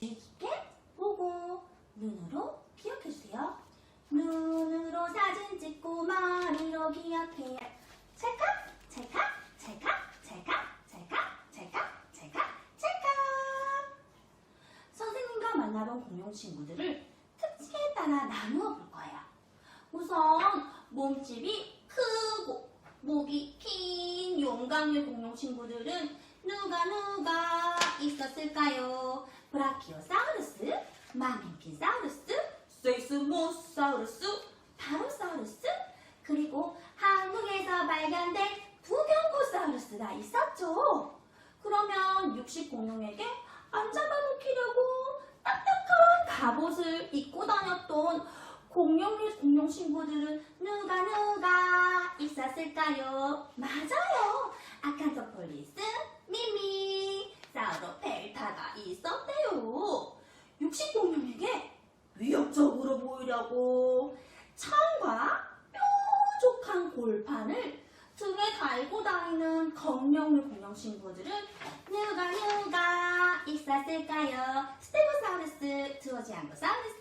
주의 깊게 보고 눈으로 기억해주세요. 눈으로 사진 찍고 머리로 기억해요. 찰칵, 찰칵, 찰칵, 찰칵, 찰칵, 찰칵, 찰칵, 찰칵. 선생님과 만나본 공룡 친구들을 특징에 따라 나누어 볼 거예요. 우선 몸집이 크고 목이 긴 용광류 공룡 친구들은 누가 누가 있었을까요? 브라키오사우루스, 마멘키사우루스, 세이스모사우루스, 바로사우루스, 그리고 한국에서 발견된 부경고사우루스가 있었죠. 그러면 육식 공룡에게 안 잡아먹히려고 딱딱한 갑옷을 입고 다녔던 공룡, 공룡 친구들은 누가 누가 있었을까요? 맞아요. 아칸토폴리스, 미미, 사우로펠타가 있었대요. 공룡에게 위협적으로 보이려고 창과 뾰족한 골판을 등에 달고 다니는 검령류 공룡 친구들은 누가 누가 있었을까요? 스테고사우루스, 트오지앙고사우루스,